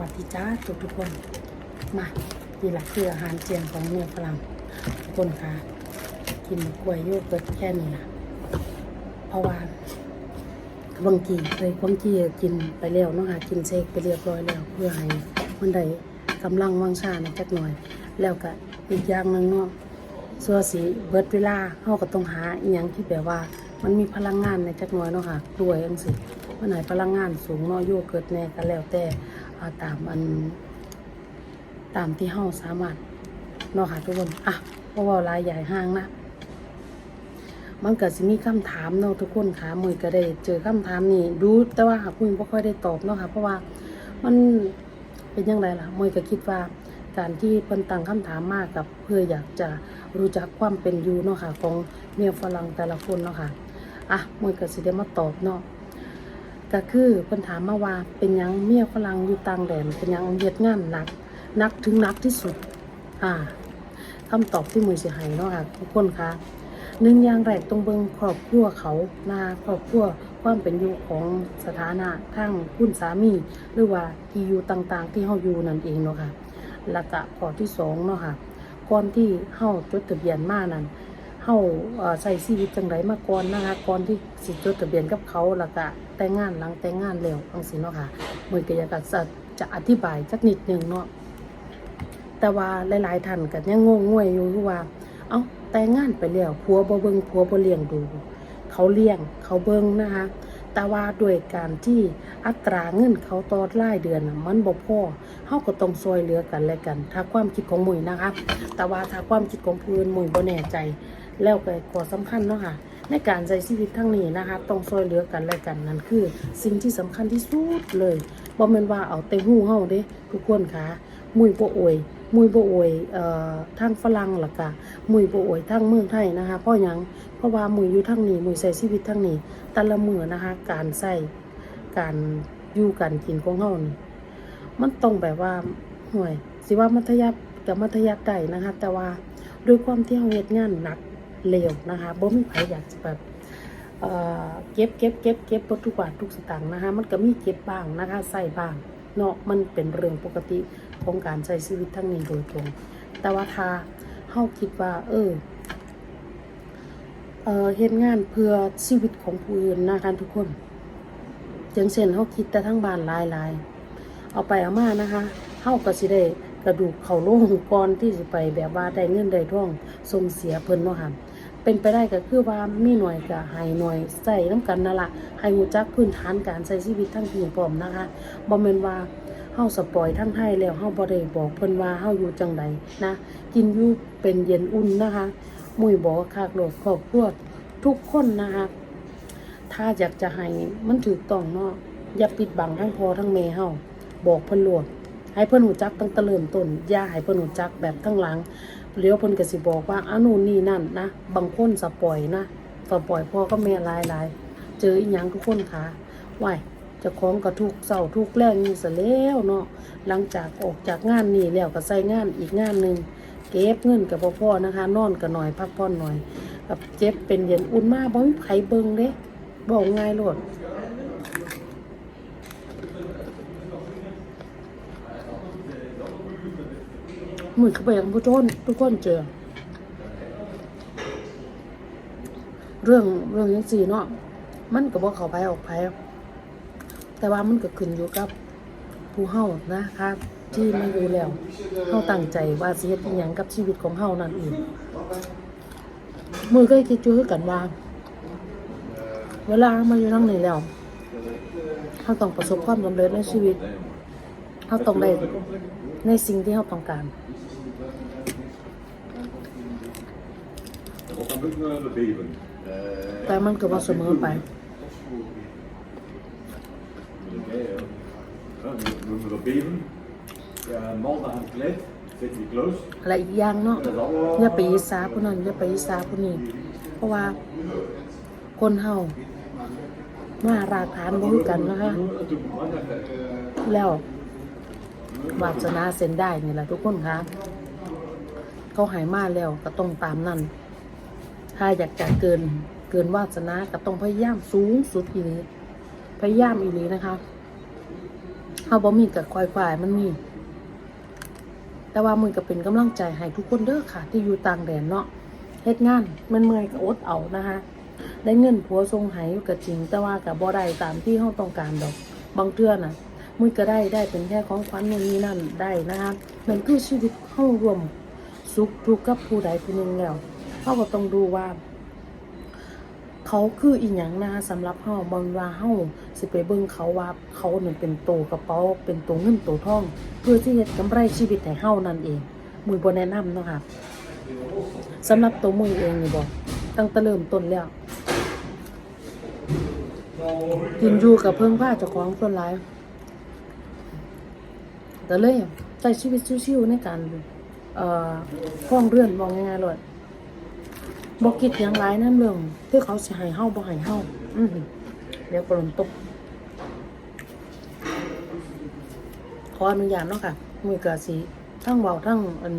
วัสดีจ้าทุกทุกคน มานี่แหละคืออาหารเจียงของเมืองฝรั่งทุกคนค่ะกินกล้วยโยเกิร์ตแค่นี้นะเพราะว่าบางทีเคยบางทีกินไปแล้วเนาะค่ะกินเชคไปเรียบร้อยแล้ว เพื่อให้มันได้กำลังวังชาในจักหน่อย แล้วก็อีกอย่างหนึ่งเนาะส่วนสีเบิดเวลาเขาก็ต้องหาอีหยังที่แบบว่า มันมีพลังงานในจักหน่อยเนาะค่ะกล้วยอังสิมันไหนพลังงานสูงเนาะโยเกิร์ตแน่ก็แล้วแต่าตามอัน ตามที่เฮาสามารถเนาะค่ะทุกคนอะเพราะว่าหลายใหญ่ห้างนะมันก็สิมีคำถามเนาะทุกคนค่ะมือก็ได้เจอคำถามนี่ดูแต่ว่าคุณบ่ค่อยได้ตอบเนาะค่ะ เพราะว่ามันเป็นยังไงล่ะมือก็คิดว่าการที่เพิ่นตั้งคำถามมากกับเพื่ออยากจะรู้จักความเป็นอยู่เนาะค่ะ ของเมียฝรั่งแต่ละคนเนาะค่ะอะมือก็สิได้มาตอบเนาะ ก็คือเพิ่นถามมาว่าเป็นยังเมียฝรั่งอยู่ต่างแดนเป็นยังเฮ็ดงานหนักหนักถึงนักที่สุด อ่าคำตอบที่มือสิให้เนาะค่ะทุกคนคะหนึ่งอย่างแรกต้องเบิ่งครอบครัวเขานาครอบครัวความเป็นอยู่ของสถานะทั้งคุณสามี หรือว่าที่อยู่ต่างๆ ที่เฮาอยู่นั่นเองเนาะค่ะแล้วก็ข้อที่สองเนาะค่ะก่อนที่เฮาจดทะเบียนมานั้น เฮาเอ่ชีวิตจังไดมาก่อนนะคะก่อนที่สิจดทะเบียนกับเขาแล้วก็แต่งงานหลังแต่งงานแล้วจังซี่เนาะค่ะมือก็อยากจะจะอธิบายจักนิดหนึงเนาะแต่ว่าหลายๆท่านก็ยังงงงวยอยู่ว่า เอาแต่งงานไปแล้วผัวบ่เบิงผัวบ่เลี้ยงดู เขาเลี้ยงเขาเบิงนะคะแต่ว่าด้วยการที่อัตราเงินเขาต่อรายเดือนมันบ่พอเฮาก็ต้องซอยเหลือกันและกัน ถ้าความคิดของมุยนะคะ แต่ว่าถ้าความคิดของผู้อื่นมุยบ่แน่ใจ แล้วก็ขอสำคัญเนาะค่ะ ในการใช้ชีวิตทั้งนี้นะคะต้องซอยเหลือกันและกันนั่นคือ สิ่งที่สำคัญที่สุดเลยบ่แม่นว่าเอาแต่หู้เฮาเด้ทุกคนค่ะมุยบ่อวยมุยโบ่อยเอ่อทางฝรั่งล่ะกะมุยโบ่อยทางเมืองไทยนะคะเพราะยังเพราะว่ามุยอยู่ทางนี้มุยใช้ชีวิตทางนี้แต่ละมือนะคะ การใช้การอยู่กันกินของเฮานี่มันต้องแบบว่าห่วย สิว่ามัธยัสถ์กับมัธยัสถ์ได้นะคะ แต่ว่าด้วยความที่เฮาเฮ็ดงานหนัก เร็วนะคะบ่มีใครอยากจะแบบเอ่อเก็บเก็บเก็บเก็บทุกบาททุกสตางค์นะคะมันก็มีเก็บบ้างนะคะใส่บ้างเนาะมันเป็นเรื่องปกติของการใช้ชีวิตทั้งนี้โดยตรงแต่ว่าถ้าเฮาคิดว่า เออเออเฮ็ดงานเพื่อชีวิตของผู้อื่นนะคะทุกคนอย่างเช่นเฮาคิดแต่ทั้งบ้านหลายๆ เอาไปเอามานะคะเฮาก็สิได้กระดูกเข้าโรงก่อนที่สิไปแบบว่าได้เงินได้ท่องส่งเสียเพิ่นเนาะค่ะ เป็นไปได้ก็คือว่ามีหน่วยก็ให้หน่วยใส่น้ำกันนั่นละให้รู้จักพื้นฐานการใช้ชีวิตทั้งทีพร้อมนะคะบ่แม่นว่าเฮาสปอยทั้งไทยแล้วเฮาบ่ได้บอกเพิ่นว่าเฮาอยู่จังใดนะ กินอยู่เป็นเย็นอุ่นนะคะมุยบอกว่าคากโลดครอบครัวทุกคนนะคะถ้าอยากจะให้มันถูกต้องเนาะอย่าปิดบังทั้งพอทั้งแม่เฮาบอกเพิ่นโลดให้เพิ่นหูจักตั้งแต่เริ่มต้นอย่าให้เพิ่นหูจักแบบทั้งหลัง เลี้ยวเพิ่นก็สิบอกว่าอานู่นนี่นั่นนะ บางคนสปอยนะสปอยพ่อก็แม่หลายเจออีหยังทุกคนค่ะไหวจะคล้าของกับทุกเศร้าทุกแรงนี่ซะแล้วเนาะหลังจากออกจากงานนี่แล้วก็ใส่งานอีกงานหนึ่งเก็บเงินกับพ่อนะคะ นอนก็หน่อยพักผ่อนหน่อยกับเจ็บเป็นเย็นอุ่นมากบ่มีไผเบิ่งเด้บอกง่ายโลด มือเข้าไปยังผู้ชนทุกคนเจอ เรื่องเรื่องยังสี่เนาะมันก็บอกเขาไปออกไปแต่ว่ามันก็ขึ้นอยู่กับผู้เฮานะคะที่มาอยู่แล้วเฮาตั้งใจว่าสิเฮ็ดอีหยังกับชีวิตของเฮานั่นเองมือก็คิดอยู่คือกันว่า เวลามาอยู่ทั้งนี้แล้วเฮาต้องประสบความสำเร็จในชีวิตเฮาต้องได้ ในสิ่งที่เฮาต้องการแต่มันก็บ่เสมอไปและอีกอย่างเนาะอย่าไปอิสาผู้นั้นอย่าไปอิสาผู้นี้ เพราะว่าคนเฮามารากฐานบ่คือกันนะคะแล้ว วาสนาเส้นได้นี่แหละทุกคนคะเขาหายมาแล้วก็ต้องตามนั่นถ้าอยากจะเกินเกินวาสนาก็ต้องพยายามสูงสุดอีนี้พยายามอีนี้นะคะเฮเฮาบ่มีกับควายควายมันมีแต่ว่ามือก็เป็นกำลังใจให้ทุกคนเด้อค่ะ ที่อยู่ต่างแดนเนาะเฮ็ดงานมันเมื่อยก็อดเอานะคะได้เงินผัวทรงให้ก็จริง แต่ว่าก็บ่ได้ตามที่เฮาต้องการดอก บางเทื่อน่ะ มือก็ได้ได้เป็นแค่ของขวัญนู่นนี่นั่นได้นะคะมันคือชีวิตเฮารวมสุขทุกข์กับผู้ใดผู้หนึ่งแล้วเฮาก็ต้องดูว่า เขาคืออีหยังนะคะสำหรับเฮาบางว่าเฮาสิไปเบิ่งเขาว่าเขาเนั่นเป็นโตกระเป๋าเป็นโตเงินโตทอง เพื่อที่จะกำไรชีวิตให้เฮานั่นเองมือบ่แนะนำเนาะค่ะสำหรับตัวมือเองนี่บ่ตั้งแต่เริ่มต้นแล้วกินอยู่กับเพิ่งผ้าเจ้าของส่วนหลาย ก็เลยใช้ชีวิตชิวๆในการฟ้องเรือนมองง่ายๆเลยบอกคิดยังไรนั่นเรื่องที่เขาสิให้เฮาบ่ให้เฮาอือหือเดี๋ยวกลนตกขออนุญาตเนาะค่ะมือกะสีทั้งเบาทั้งอัน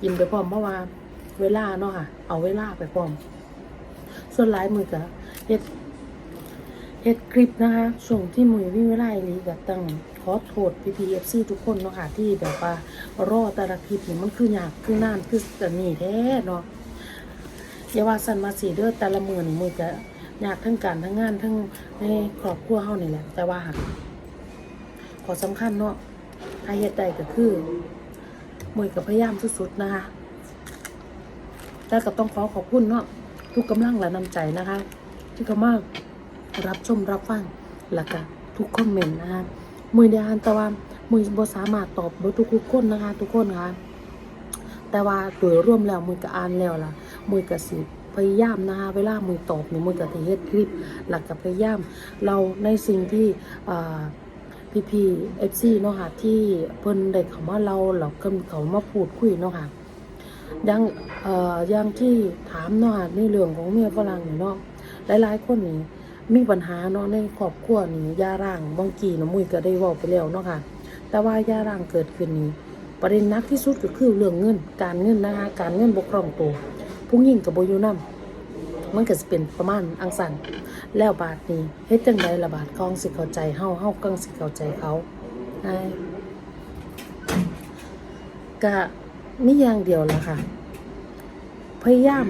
กินไปพร้อมเพราะว่า เวลาเนาะค่ะ เอาเวลาไปพร้อม ส่วนหลายมือกะเฮ็ดเฮ็ดคลิปนะคะช่วงที่มือวิ่งเวลาอีหลีกับตั้ง อโทษพี่พีเอฟซีทุกคนเนาะค่ะที่แบบว่ารอแต่ละคลิปนี่มันคือยากคือนานคือแต่นี่แท้เนาะอย่าว่าสันมาสีเด้อแต่ละมือนี่มือจะยากทั้งการทั้งงานทั้งในครอบครัวเฮานี่แหละ แต่ว่าหากขอสำคัญเนาะถ้าเฮ็ดได้ก็คือมือกับพยายามสุดๆนะคะแต่ก็ต้องขอขอบคุณเนาะทุกกำลังและน้ำใจนะคะ ที่เขามารับชมรับฟังแล้วก็ทุกคอมเมนต์นะคะ มือเดียนแต่ว่ามือบ่สามารถตอบบ่ทุกคนนะคะ ทุกคนค่ะแต่ว่าโดยรวมแล้วมือก็อ่านแล้วล่ะมือก็สิพยายามนะคะเวลามือตอบเนี่ยมือก็สิเฮ็ดคลิปแล้วก็พยายาม เราในสิ่งที่พี่พีเอฟซีเนาะค่ะที่เพิ่นได้เขามาเราเราก็เขามาพูดคุยเนาะค่ะยังเอ่อย่างที่ถามเนาะค่ะในเรื่องของเมียฝรั่งเนาะหลายๆคนนี่ มีปัญหาเนาะในครอบครัวนี่ยาร่างบางกีนะมุ้ยก็ได้เว้าไปแล้วเนาะค่ะ แต่ว่ายาร่างเกิดขึ้นนี้ ประเด็นนักที่สุดก็คือเรื่องเงิน การเงินนะคะการเงินบกครองตัวผู้หญิงกับโบยูนํมันก็จะเป็นประมาณอังสันแล้วบาทนี้เฮ็ดจังไดละบาทกองสิเข้าใจเฮาเฮากังสิเข้าใจเขาใช่ก็มีอย่างเดียวละค่ะ พยายาม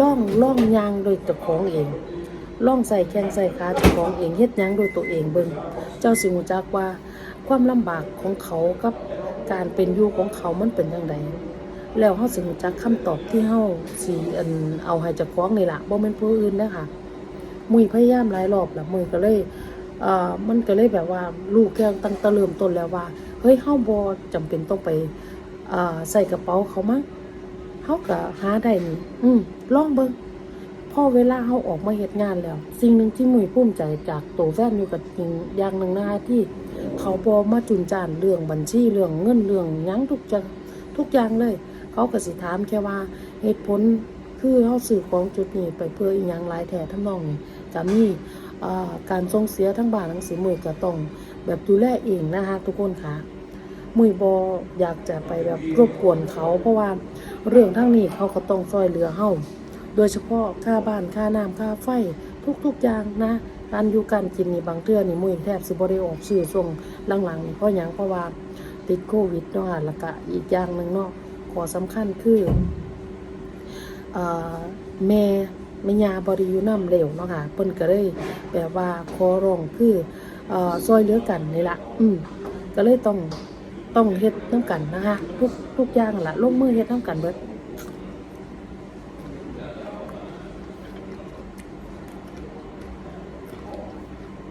ล่องล่องยางโดยเจ้าของเอง ล่องใส่แข้งใส่ขาเจ้าของเองเฮ็ดหยังโดยตัวเองเบิ่งเจ้าสิรู้จักว่าความลำบากของเขากับการเป็นอยู่ของเขามันเป็นจังไดแล้วเฮาสิรู้จักคำตอบที่เฮาสิอันเอาให้เจ้าของนี่ล่ะบ่แม่นผู้อื่นเด้อค่ะมุยพยายามหลายรอบแล้วมุยก็เลยเอ่อมันก็เลยแบบว่าลูกแกตั้งแต่เริ่มต้นแล้วว่าเฮ้ยเฮาบ่จำเป็นต้องไปเอ่อใส่กระเป๋าเขามั้งเฮาก็หาได้นี่อืมลองเบิ่ง อเวลาเขาออกมาเฮ็ดงานแล้ว สิ่งหนึ่งที่มุยภูมิใจจากตัวแฟนอยู่กับจริงอย่างหนึ่งนะคะที่เขาบอมาจุนจานเรื่องบัญชีเรื่องเงินเรื่องยังทุกอย่างทุกอย่างเลย เขาก็สิถามแค่ว่าเหตุผลคือเขาสื่อของจุดนี้ไปเพื่ออีหยังหลายแถทั้งน้องนี่ก็มีการส่งเสียทั้งบ้านทั้งสีมือก็ต้องแบบดูแลเองนะคะทุกคนค่ะมุยบออยากจะไปแบบรบกวนเขา เพราะว่าเรื่องทั้งนี้เขาก็ต้องซอยเหลือเฮา โดยเฉพาะค่าบ้านค่าน้ำค่าไฟทุกๆอย่างนะการอยู่การกินนี่บางเทื่อนี่มือแทบสิบ่ได้ออกชื่อส่งหลังๆนี่เพราะหยังเพราะว่าติดโควิดเนาะค่ะแล้วก็อีกอย่างหนึ่งเนาะขอสำคัญคือเอ่อแม่แม่ยาบริยูน้ำเร็วเนาะค่ะเพิ่นก็เลยแบบว่าขอร้องคือเอ่อซอยเหลือกันนี่ละอืมก็เลยต้องต้องเฮ็ดน้ำกันนะคะทุกทุกอย่างละลงมือเฮ็ดน้ำกันเบิด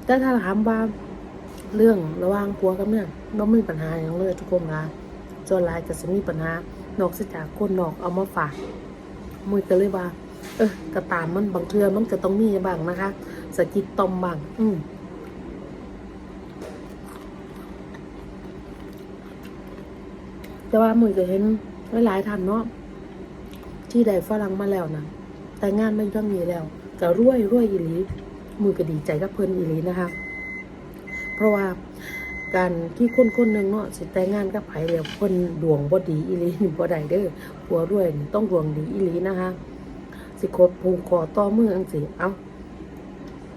แต่ถ้าถามว่าเรื่องระหว่างผัวกับเมียเราไม่มีปัญหาอย่างเลยทุกคนนะส่วนหลายก็จะมีปัญหานอกจากคนนอกเอามาฝากมือก็เลยว่า เออกระตามมันบางเทือมันก็ต้องมีบ้างนะคะสะกิดตอมบ้างอืมแต่ว่ามือก็เห็นหลายท่านเนาะที่ได้ฝรั่งมาแล้วนะแต่งงานไม่ต้องมีแล้วก็รวยรวยอีหลี มือก็ดีใจกับเพิ่นอีหลีนะคะ เพราะว่าการที่คนคนหนึ่งเนาะสิแต่งงานกับไผเดียวคนดวงบ่ดีอีหลีนี่บ่ได้เด้อผัวด้วยต้องดวงดีอีหลีนะคะ สิคบผูกคอต่อมืออังสิเอ้า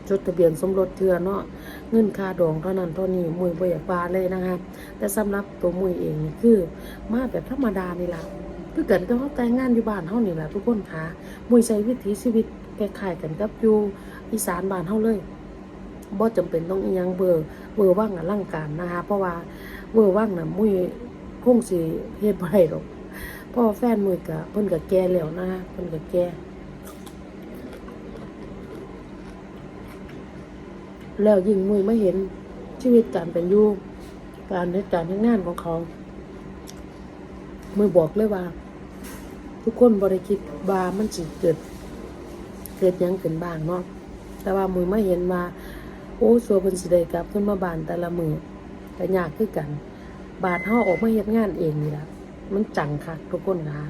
จดทะเบียนสมรสเทือเนาะเงินค่าดองเท่านั้นเท่านี้มุยบ่อยากว่าเลยนะคะแต่สำหรับตัวมุยเองคือ มาแบบธรรมดานี่ล่ะคือเกิดก็เขาแต่งงานอยู่บ้านเฮานี่ล่ะทุกคนคะมุยใช้วิถีชีวิตคล้ายๆกันกับอยู่ อีสานบ้านเฮาเลยบ่จำเป็นต้องอีหยังเบอร์เบอร์ว่างอลังการนะคะ เพราะว่าเบอร์ว่างน่ะมุยคงสิเฮ็ดบ่ได้หรอกเพราะว่าแฟนมุยก็เพิ่นก็แก่แล้วนะคะเพิ่นก็แก่แล้วยิ่งมุยไม่เห็นชีวิตการเป็นอยู่การในการทำงานของเขามุยบอกเลยว่า ทุกคนบริคิดว่ามันสิเกิด เกิดยังขึ้นบ้างเนาะ แต่ว่ามุยไม่เห็นว่าโอ้สัวเป็นสิได้กลับขึ้นมาบ้านแต่ละมือแต่ยากคือกัน บาดเฮาออกมาเฮ็ดงานเองนี่ล่ะมันจังค่ะทุกคนค่ะ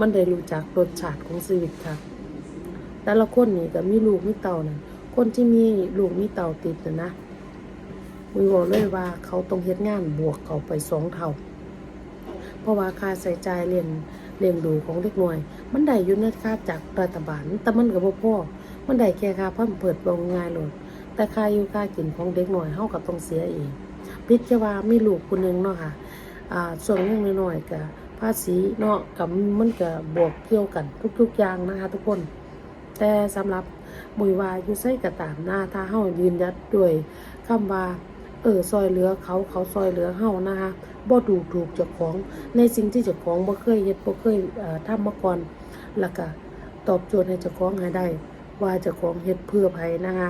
มันได้รู้จักรสชาติของชีวิตค่ะ แต่ละคนนี่ก็มีลูกมีเต่านะคนที่มีลูกมีเต่าติดนะนะมุยบอกเลยว่าเขาต้องเฮ็ดงานบวกเขาไปสองเท่า เพราะว่าค่าใช้จ่ายเรียนเลี้ยงดูของเด็กน้อย มันได้อยู่ในค่าจากรัฐบาลแต่มันก็บ่พอ มันได้แค่ค่าเพิ่มเปิดบ่ง่ายเลยแต่ค่าอยู่ค่ากินของเด็กหน้อยเฮาก็ต้องเสียเองพิจาว่ามีลูกคนหนึงเนาะค่ะอ่าส่วนยังน้อยๆก็ภาษีเนาะกับมันก็บวกเกี่ยวกันทุกๆอย่างนะคะทุกคน แต่สำหรับมุยวาอยู่ใส่กระตามหน้าถ้าเฮายืนยัดด้วยคำว่าเออซอยเหลือเขาเขาซอยเหลือเฮานะคะบ่ดูถูกเจ้าของในสิ่งที่เจ้าของบ่เคยเฮ็ดบ่เคยเอ่อทำมาก่อนแล้วก็ตอบโจทย์ให้เจ้าของให้ได้ ว่าจ้าของเฮ็ดเพื่อไผนะคะ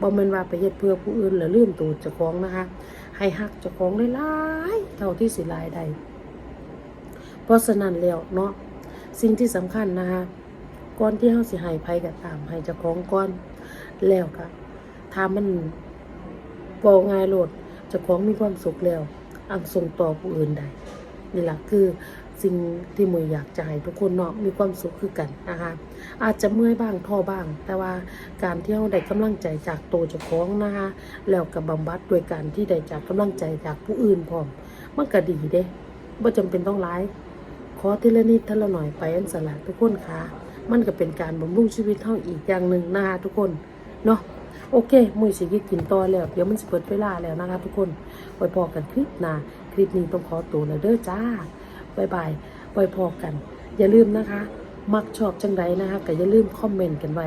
บ่แม่นว่าไปเฮ็ดเพื่อผู้อื่นแล้วลืมตัวเจ้าของนะคะ ให้ฮักเจ้าของหลายๆเท่าที่สิลายได้เพราะฉะนั้นแล้วเนาะสิ่งที่สำคัญนะคะก่อนที่เฮาสิให้ไผก็ตามให้เจ้าของก่อนแล้วก็ถ้ามันบ่ง่ายโลดเจ้าของมีความสุขแล้วอังส่งต่อผู้อื่นได้นี่ล่ะคือ สิ่งที่มวยอยากจะให้ทุกคนเนาะมีความสุขคือกันนะคะ อาจจะเมื่อยบ้างท้อบ้าง แต่ว่าการที่เราได้กำลังใจจากตัวเจ้าของนะคะ แล้วกับบำบัดด้วยการที่ได้จากกำลังใจจากผู้อื่นพร้อมมันก็ดีเด้บ่จำเป็นต้องร้ายขอทีละนิดทีละหน่อยไปอันสลัดทุกคนค่ะมันก็เป็นการบำรุงชีวิตเท่าอีกอย่างหนึ่งนะคะทุกคนเนาะโอเคมือสิกิกินต่อแล้ว เดี๋ยวมันสิเปิดเวลาแล้วนะคะทุกคนไว้พอกันคลิปหน้าคลิปนี้ต้องขอตัวแล้วเด้อจ้า บายบายไว้พอกัน อย่าลืมนะคะ มักชอบจังไรนะคะก็อย่าลืมคอมเมนต์กันไว้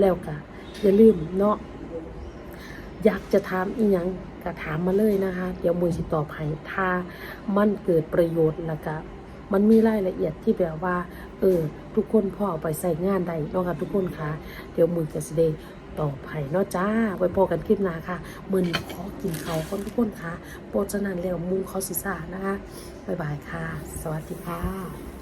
แล้วก็อย่าลืมเนาะอยากจะถามอีหยังก็ถามมาเลยนะคะ เดี๋ยวมือสิตอบให้ถ้ามันเกิดประโยชน์แล้วก็มันมีรายละเอียดที่แบบว่า เออ ทุกคนพอเอาไปใส่งานได้นาะค่ะทุกคนค่ะ เดี๋ยวมือจะสิเด ตอไปเนาะจ้า ไว้พอกันคลิปหน้าค่ะมือนี้ขอกินเขาคนทุกคนค่ะโปรฉะนั้นแล้วมุงเขาสิซ่านะคะ บ๊ายบายค่ะ สวัสดีค่ะ